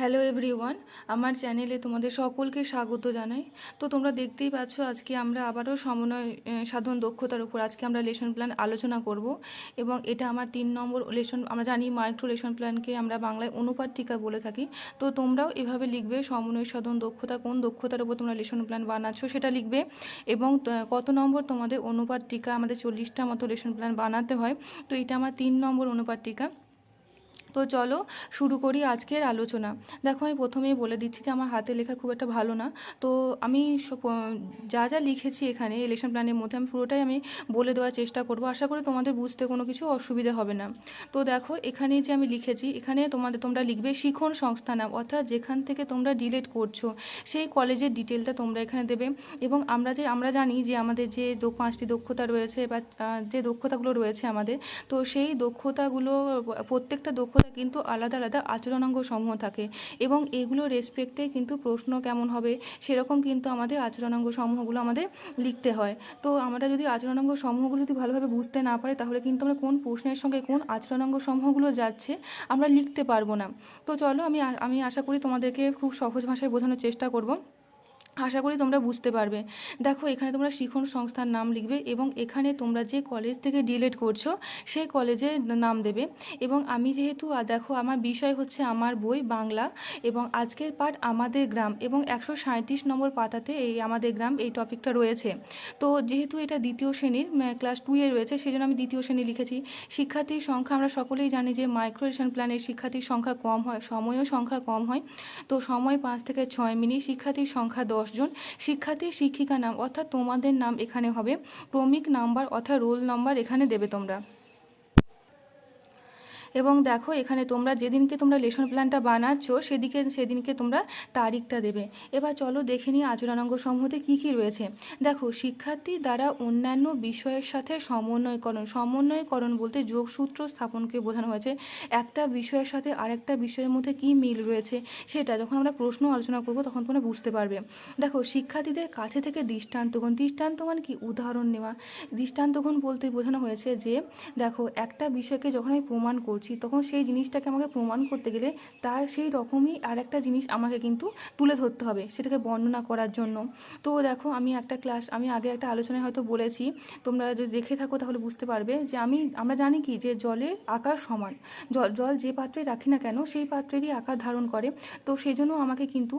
Hello everyone আমার চ্যানেলে তোমাদের সকলকে স্বাগত জানাই। তো তোমরা দেখতেই পাচ্ছ, আজকে আমরা আবারও সমন্বয় সাধন দক্ষতার উপর আজকে আমরা লেসন প্ল্যান আলোচনা করব এবং এটা আমার তিন নম্বর লেসন আমরা জানি মাইক্রো লেসন প্ল্যানকে আমরা বাংলায় অনুপাত টিকা বলে থাকি। তো তোমরাও এভাবে লিখবে সমন্বয়, সাধন দক্ষতা, কোন দক্ষতার উপর তোমরা লেসন প্ল্যান বানাচ্ছ সেটা লিখবে এবং কত নম্বর তোমাদের অনুপাত টিকা আমাদের চল্লিশটা মতো লেসন প্ল্যান বানাতে হয়। তো এটা আমার তিন নম্বর অনুপাত টিকা। তো চলো, শুরু করি আজকের আলোচনা। দেখো, আমি প্রথমেই বলে দিচ্ছি যে আমার হাতে লেখা খুব একটা ভালো না। তো আমি যা যা লিখেছি এখানে ইলেকশন প্ল্যানের মধ্যে আমি পুরোটাই আমি বলে দেওয়ার চেষ্টা করব। আশা করি তোমাদের বুঝতে কোনো কিছু অসুবিধা হবে না। তো দেখো, এখানে যে আমি লিখেছি, এখানে তোমাদের, তোমরা লিখবে শিখন সংস্থা নাম অর্থাৎ যেখান থেকে তোমরা ডিলেট করছ, সেই কলেজের ডিটেলটা তোমরা এখানে দেবে। এবং আমরা যে, আমরা জানি যে আমাদের যে পাঁচটি দক্ষতা রয়েছে বা যে দক্ষতাগুলো রয়েছে আমাদের, তো সেই দক্ষতাগুলো, প্রত্যেকটা দক্ষতা কিন্তু আলাদা আলাদা আচরণাঙ্গ সমূহ থাকে এবং এগুলো রেসপেক্টে কিন্তু প্রশ্ন কেমন হবে সেরকম কিন্তু আমাদের আচরণাঙ্গ সমূহগুলো আমাদের লিখতে হয়। তো আমরা যদি আচরণাঙ্গ সমূহগুলো যদি ভালোভাবে বুঝতে না পারি তাহলে কিন্তু আমরা কোন প্রশ্নের সঙ্গে কোন আচরণাঙ্গ সমূহগুলো যাচ্ছে আমরা লিখতে পারব না। তো চলো আমি আমি আশা করি তোমাদেরকে খুব সহজ ভাষায় বোঝানোর চেষ্টা করব। আশা করি তোমরা বুঝতে পারবে। দেখো, এখানে তোমরা শিখন সংস্থার নাম লিখবে এবং এখানে তোমরা যে কলেজ থেকে ডিলেট করছ, সেই কলেজের নাম দেবে। এবং আমি যেহেতু দেখো, আমার বিষয় হচ্ছে আমার বই, বাংলা, এবং আজকের পাঠ আমাদের গ্রাম, এবং একশো সাঁত্রিশ নম্বর পাতাতে এই আমাদের গ্রাম এই টপিকটা রয়েছে। তো যেহেতু এটা দ্বিতীয় শ্রেণির ক্লাস টুয়ে রয়েছে, সেই জন্য আমি দ্বিতীয় শ্রেণি লিখেছি। শিক্ষার্থীর সংখ্যা, আমরা সকলেই জানি যে মাইক্রোরেশন প্ল্যানের শিক্ষার্থীর সংখ্যা কম হয়, সময়ও সংখ্যা কম হয়। তো সময় পাঁচ থেকে ছয় মিনিট, শিক্ষার্থীর সংখ্যা দশজন শিক্ষার্থী শিক্ষিকা নাম অর্থাৎ তোমাদের নাম এখানে হবে। ক্রমিক নাম্বার অর্থাৎ রোল নাম্বার এখানে দেবে তোমরা। এবং দেখো এখানে তোমরা যেদিনকে তোমরা লেসন প্ল্যানটা বানাচ্ছ, সেদিকে, সেদিনকে তোমরা তারিখটা দেবে। এবার চলো দেখে নিই আচরণাঙ্গ সমূহতে কী কী রয়েছে। দেখো, শিক্ষার্থী দ্বারা অন্যান্য বিষয়ের সাথে সমন্বয়করণ সমন্বয়করণ বলতে যোগসূত্র স্থাপনকে বোঝানো হয়েছে। একটা বিষয়ের সাথে আরেকটা বিষয়ের মধ্যে কী মিল রয়েছে সেটা যখন আমরা প্রশ্ন আলোচনা করব তখন তোমরা বুঝতে পারবে। দেখো, শিক্ষার্থীদের কাছে থেকে দৃষ্টান্তগুণ দৃষ্টান্ত মানে কি? উদাহরণ নেওয়া। দৃষ্টান্তগুণ বলতে বোঝানো হয়েছে যে, দেখো, একটা বিষয়কে যখন আমি প্রমাণ করছি তখন সেই জিনিসটাকে আমাকে প্রমাণ করতে গেলে তার সেই রকমই আর একটা জিনিস আমাকে কিন্তু তুলে ধরতে হবে, সেটাকে বর্ণনা করার জন্য। তো দেখো, আমি একটা ক্লাস, আমি আগে একটা আলোচনায় হয়তো বলেছি, তোমরা যদি দেখে থাকো তাহলে বুঝতে পারবে যে আমি, আমরা জানি কি যে জলের আকার সমান, জল জল যে পাত্রে রাখি না কেন সেই পাত্রেরই আকার ধারণ করে। তো সেই জন্য আমাকে কিন্তু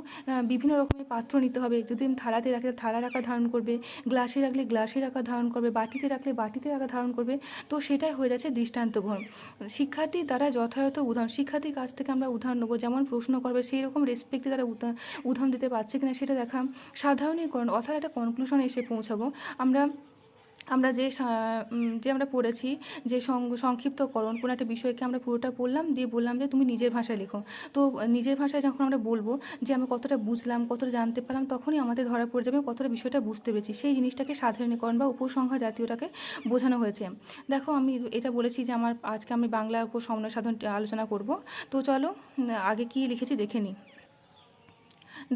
বিভিন্ন রকমের পাত্র নিতে হবে, যদি আমি থালাতে রাখি তাহলে থালার আকার ধারণ করবে, গ্লাসে রাখলে গ্লাসের আকার ধারণ করবে, বাটিতে রাখলে বাটিতে আকার ধারণ করবে, তো সেটাই হয়ে যাচ্ছে দৃষ্টান্ত গ্রহণ শিক্ষার্থী দ্বারা যথাযথ উদাহরণ, শিক্ষার্থীর কাছ থেকে আমরা উদাহরণ নেব। যেমন প্রশ্ন করবে সেই রকম রেসপেক্টে তারা উদা- উদাহরণ দিতে পারছে কিনা সেটা দেখা। সাধারণীকরণ, অর্থাৎ একটা কনক্লুশন এসে পৌঁছাবো। আমরা আমরা যে যে আমরা পড়েছি, যে সংক্ষিপ্তকরণ, কোনো একটা বিষয়কে আমরা পুরোটা পড়লাম, দিয়ে বললাম যে তুমি নিজের ভাষায় লেখো। তো, নিজের ভাষায় যখন আমরা বলব যে আমরা কতটা বুঝলাম, কতটা জানতে পারলাম, তখনই আমাদের ধরা পড়ে যাবে কতটা বিষয়টা বুঝতে পেরেছি। সেই জিনিসটাকে সাধারণীকরণ বা উপসংহার জাতীয়টাকে বোঝানো হয়েছে। দেখো, আমি এটা বলেছি যে আমার, আজকে আমি বাংলার উপর সমন্বয় সাধন আলোচনা করব। তো চলো আগে কি লিখেছি দেখে নিই।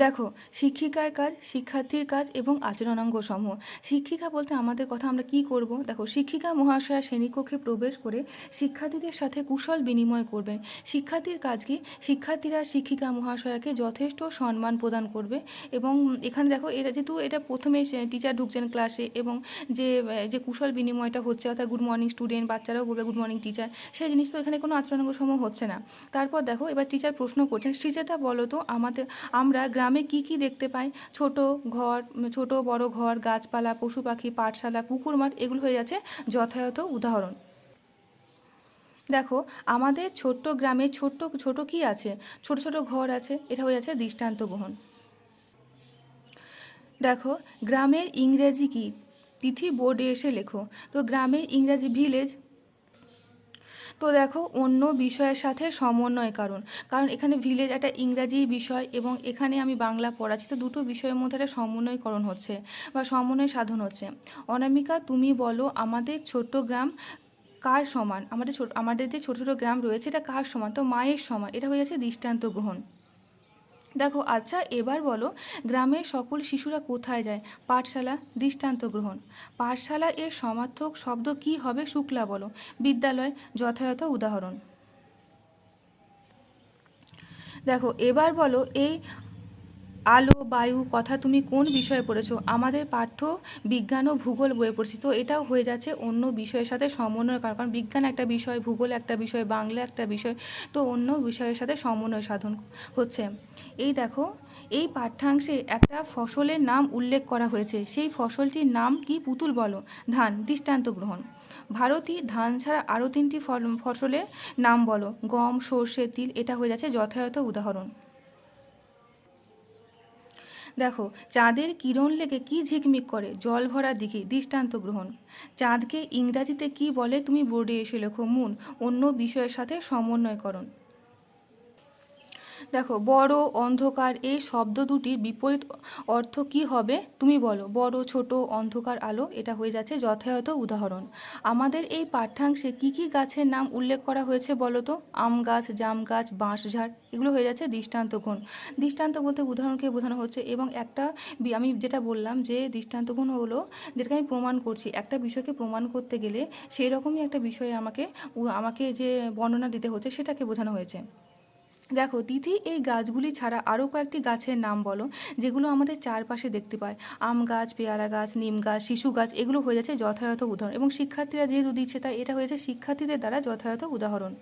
দেখো, শিক্ষিকার কাজ, শিক্ষার্থীর কাজ এবং আচরণাঙ্গ সমূহ শিক্ষিকা বলতে আমাদের কথা আমরা কি করব? দেখো, শিক্ষিকা মহাশয়া শ্রেণীকক্ষে প্রবেশ করে শিক্ষার্থীদের সাথে কুশল বিনিময় করবেন। শিক্ষার্থীর কাজ কি? শিক্ষার্থীরা শিক্ষিকা মহাশয়াকে যথেষ্ট সম্মান প্রদান করবে এবং এখানে দেখো এটা যেহেতু এটা প্রথমে টিচার ঢুকছেন ক্লাসে এবং যে যে কুশল বিনিময়টা হচ্ছে, অর্থাৎ গুড মর্নিং স্টুডেন্ট বাচ্চারাও বলবে গুড মর্নিং টিচার সেই জিনিস তো এখানে কোনো আচরণাঙ্গ সমূহ হচ্ছে না। তারপর দেখো, এবার টিচার প্রশ্ন করছেন শ্রীজেতা বলো তো, আমাদের, আমরা গ্রামে কি কি দেখতে পাই? ছোট ঘর, ছোট বড় ঘর, গাছপালা, পশু পাখি, পাঠশালা, পুকুর মাঠ, এগুলো হয়ে যাচ্ছে যথাযথ উদাহরণ। দেখো, আমাদের ছোট্ট গ্রামে ছোট্ট, ছোট কি আছে? ছোট ছোট ঘর আছে, এটা হয়ে যাচ্ছে দৃষ্টান্ত গ্রহণ। দেখো, গ্রামের ইংরেজি কি? তিথি বোর্ডে এসে লেখো। তো গ্রামের ইংরাজি ভিলেজ তো দেখো, অন্য বিষয়ের সাথে সমন্বয় কারণ। কারণ এখানে ভিলেজ একটা ইংরাজি বিষয় এবং এখানে আমি বাংলা পড়াচ্ছি, তো দুটো বিষয়ের মধ্যে একটা সমন্বয়করণ হচ্ছে বা সমন্বয় সাধন হচ্ছে। অনামিকা, তুমি বলো, আমাদের ছোট্ট গ্রাম কার সমান? আমাদের ছোট, আমাদের যে ছোটো ছোটো গ্রাম রয়েছে, এটা কার সমান? তো মায়ের সমান। এটা হয়ে যাচ্ছে দৃষ্টান্ত গ্রহণ। দেখো আচ্ছা এবার বলো, গ্রামের সকল শিশুরা কোথায় যায়? পাঠশালা, দৃষ্টান্ত গ্রহণ। পাঠশালা এর সমার্থক শব্দ কি হবে শুক্লা বলো। বিদ্যালয়, যথাযথ উদাহরণ। দেখো, এবার বলো, এই আলো, বায়ু, কথা তুমি কোন বিষয়ে পড়েছো? আমাদের পাঠ্য বিজ্ঞান ও ভূগোল বইয়ে পড়ছি। তো এটাও হয়ে যাচ্ছে অন্য বিষয়ের সাথে সমন্বয় করা কারণ বিজ্ঞান একটা বিষয়, ভূগোল একটা বিষয়, বাংলা একটা বিষয়, তো অন্য বিষয়ের সাথে সমন্বয় সাধন হচ্ছে। এই দেখো, এই পাঠ্যাংশে একটা ফসলের নাম উল্লেখ করা হয়েছে। সেই ফসলটির নাম কি পুতুল বলো? ধান, দৃষ্টান্ত গ্রহণ। ভারতী ধান ছাড়া আরও তিনটি ফসলের নাম বলো। গম, সর্ষে, তিল, এটা হয়ে যাচ্ছে যথাযথ উদাহরণ। দেখো, চাঁদের কিরণ লেগে কি ঝিকমিক করে, জল ভরা দিঘি, দৃষ্টান্ত গ্রহণ। চাঁদকে ইংরাজিতে কি বলে তুমি বোর্ডে এসে লেখো, মুন, অন্য বিষয়ের সাথে সমন্বয়করণ। দেখো, বড়, অন্ধকার, এই শব্দ দুটির বিপরীত অর্থ কি হবে? তুমি বলো, বড়, ছোট, অন্ধকার, আলো, এটা হয়ে যাচ্ছে যথাযথ উদাহরণ। আমাদের এই পাঠ্যাংশে কি কি গাছের নাম উল্লেখ করা হয়েছে বলো তো? আম গাছ, জাম গাছ বাঁশঝাড় এগুলো হয়ে যাচ্ছে দৃষ্টান্ত গুণ দৃষ্টান্ত বলতে উদাহরণকে বোঝানো হচ্ছে এবং একটা আমি যেটা বললাম যে দৃষ্টান্ত গুণ হলো যেটাকে আমি প্রমাণ করছি। একটা বিষয়কে প্রমাণ করতে গেলে সেই রকমই একটা বিষয়ে আমাকে আমাকে যে বর্ণনা দিতে হচ্ছে সেটাকে বোঝানো হয়েছে। দেখো, তিথি এই গাছগুলি ছাড়া আরও কয়েকটি গাছের নাম বলো, যেগুলো আমাদের চারপাশে দেখতে পায়। আম গাছ, পেয়ারা গাছ, নিম গাছ, শিশু গাছ, এগুলো হয়ে যাচ্ছে যথাযথ উদাহরণ। এবং শিক্ষার্থীরা যেহেতু দিচ্ছে, তাই এটা হয়েছে শিক্ষার্থীদের দ্বারা যথাযথ উদাহরণ।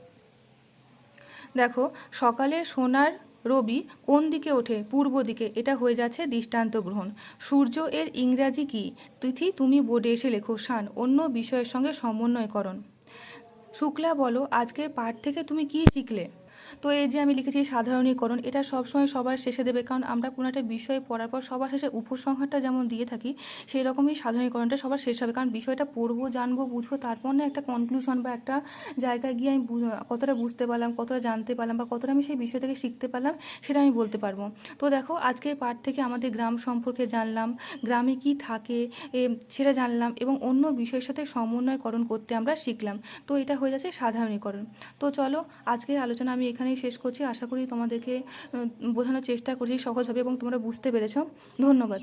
দেখো, সকালে সোনার রবি কোন দিকে ওঠে? পূর্ব দিকে। এটা হয়ে যাচ্ছে দৃষ্টান্ত গ্রহণ। সূর্য এর ইংরাজি কি? তিথি, তুমি বোর্ডে এসে লেখো, শান, অন্য বিষয়ের সঙ্গে সমন্বয়করণ। শুক্লা, বলো, আজকের পাঠ থেকে তুমি কি শিখলে? তো এই যে আমি লিখেছি সাধারণীকরণ, এটা সবসময় সবার শেষে দেবে। কারণ আমরা কোনো একটা বিষয়ে পড়ার পর সবার শেষে উপসংহারটা যেমন দিয়ে থাকি সেই রকমই সাধারণীকরণটা সবার শেষ হবে। কারণ বিষয়টা পড়ব, জানব, বুঝব, তারপর না একটা কনক্লুশন বা একটা জায়গায় গিয়ে আমি কতটা বুঝতে পারলাম, কতটা জানতে পারলাম বা কতটা আমি সেই বিষয় থেকে শিখতে পারলাম, সেটা আমি বলতে পারব। তো দেখো, আজকের পাঠ থেকে আমাদের গ্রাম সম্পর্কে জানলাম, গ্রামে কি থাকে সেটা জানলাম এবং অন্য বিষয়ের সাথে সমন্বয়করণ করতে আমরা শিখলাম। তো এটা হয়ে যাচ্ছে সাধারণীকরণ। তো চলো, আজকের আলোচনা আমি এখানেই শেষ করছি। আশা করি তোমাদেরকে বোঝানোর চেষ্টা করছি সহজভাবে এবং তোমরা বুঝতে পেরেছ। ধন্যবাদ।